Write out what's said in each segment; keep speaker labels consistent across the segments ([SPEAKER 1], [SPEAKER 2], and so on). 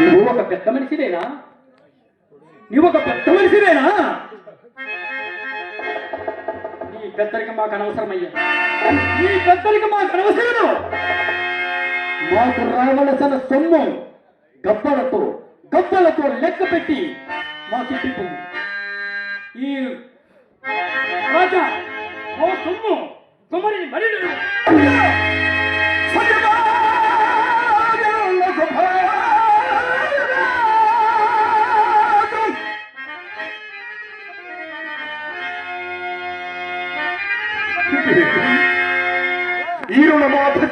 [SPEAKER 1] నువ్వు ఒక పెద్ద మనిషివేనా? నువ్వు ఒక పెద్ద మనిషివేనా? నీ పెద్దరికి మాకు అనవసరమయ్యా. నీ పెద్దరికి మాకు అనవసరం మాకు రావలసిన సొమ్ము గబ్బలతో గబ్బలతో లెక్క పెట్టి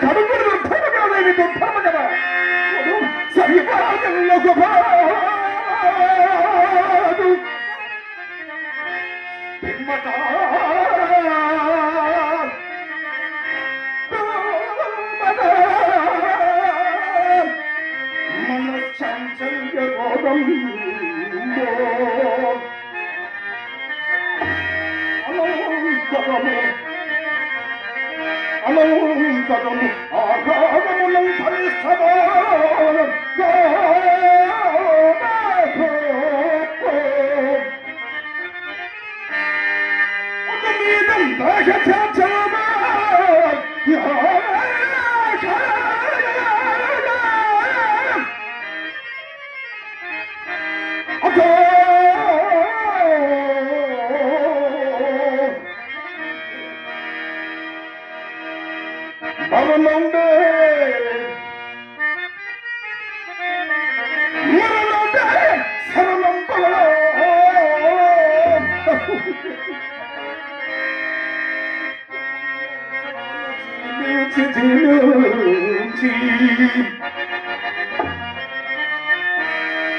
[SPEAKER 1] தடுக்கிறது
[SPEAKER 2] தடுக்கிறது என்று பரமதவா சரியாக லோகபா Oh, alone, alone, alone, alone, alone, alone, alone, alone,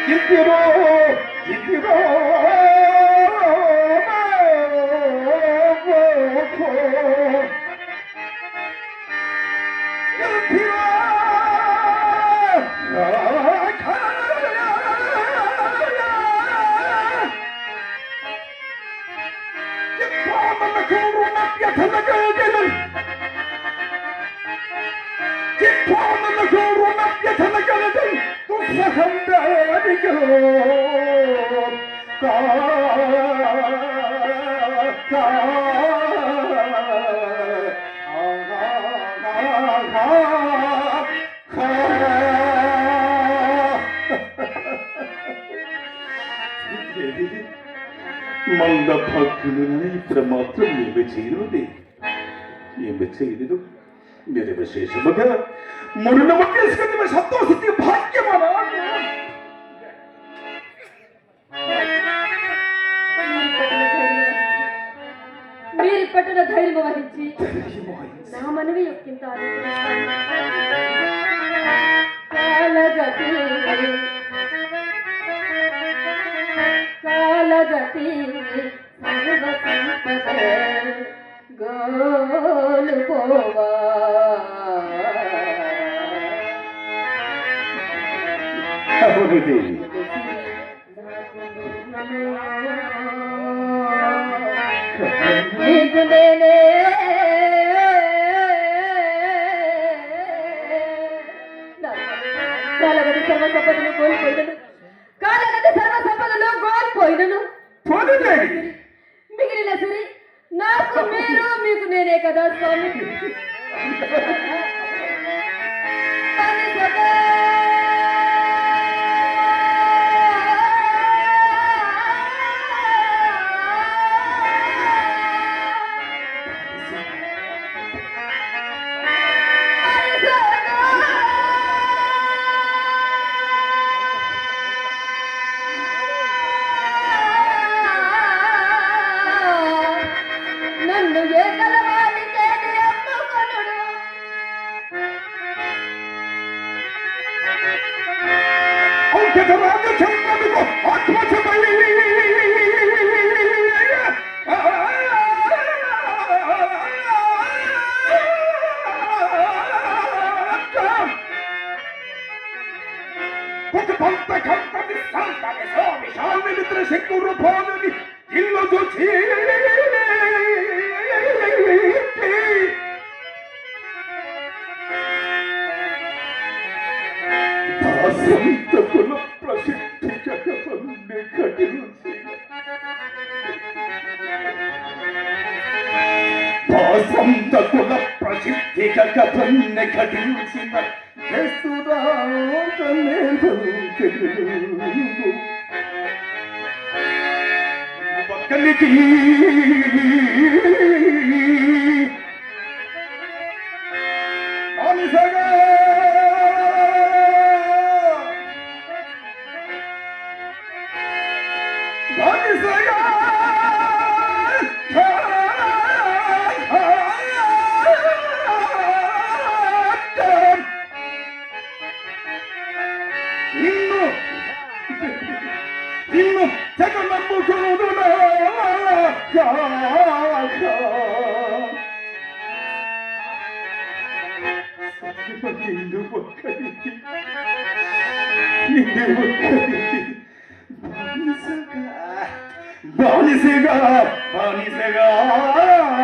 [SPEAKER 2] Get your మంద భక్తులని ఇప్పుడు మాత్రం ఏమి చేయనుంది ఏమి చేయలేదు మీరు విశేషముగా మురునము తీసుకుని సంతోషించి భాగ్యమనా
[SPEAKER 3] మీరు పట్టిన ధైర్యం వహించి నా మనవి యొక్కింత కాలగతి కాలగతి సర్వ సంపద గోలు పోవా
[SPEAKER 2] అవును దేవి
[SPEAKER 3] నేనే. కాలగతి సర్వ సంపదను కోల్పోయినను. కాలగతి సర్వ సంపదను కోల్పోయినను. మిగిలిన సిరి నాకు మీరు మీకు నేనే కదా స్వామి.
[SPEAKER 2] సొంత కుల ప్రసిద్ధి కథన్న ఘటించిన పక్కనికి నిన్ను ఒక్కరికి నిన్ను ఒక్కరికి బానిసగా బానిసగా చెప్పుకుంటా.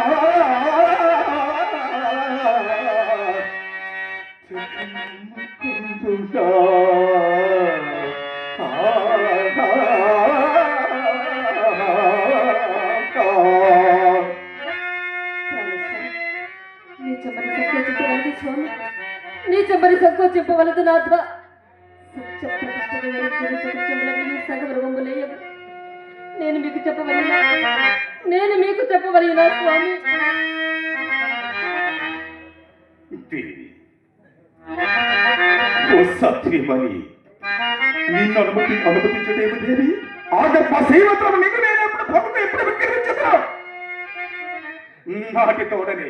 [SPEAKER 3] నీ చెంబని సంకోచింపవలదు నాథ. నేను మీకు చెప్పవలన? నేను మీకు చెప్పవలన స్వామి?
[SPEAKER 2] సత్యమని నిన్ను అనుమతి అనుమతించడేమి దేవి? ఆగర్భ సేవత్రం నిన్ను నేను ఎప్పుడు భక్త ఎప్పుడు విక్రమించుతా నాటి తోడనే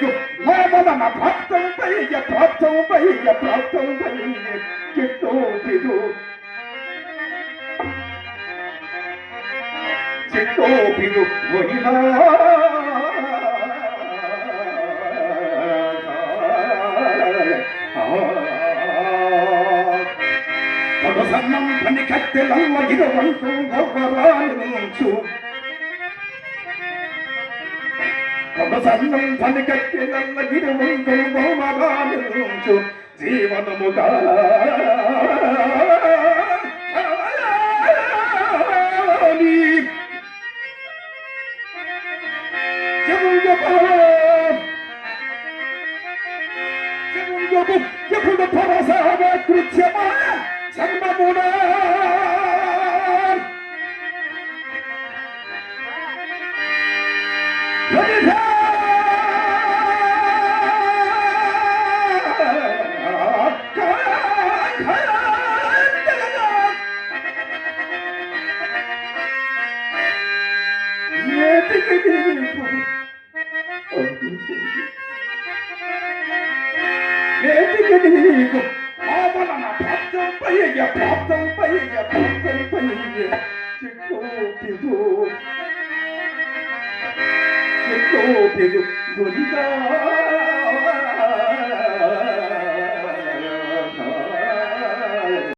[SPEAKER 2] నీకు మోమన భక్తంపై భక్తంపై భక్తంపై పయ్య భక్తం పయ్య చిట్టో పిదు చిట్టో పిదు సన్నం పని కట్టెలల్ల ఇరవంటూ గొప్పరాలించు సన్నం పని కట్టెలల్ల ఇరవంటూ గోమరాలించు జీవనముగా చెవుంగపు ఎప్పుడు పరసావ కృత్యమా జన్మమునా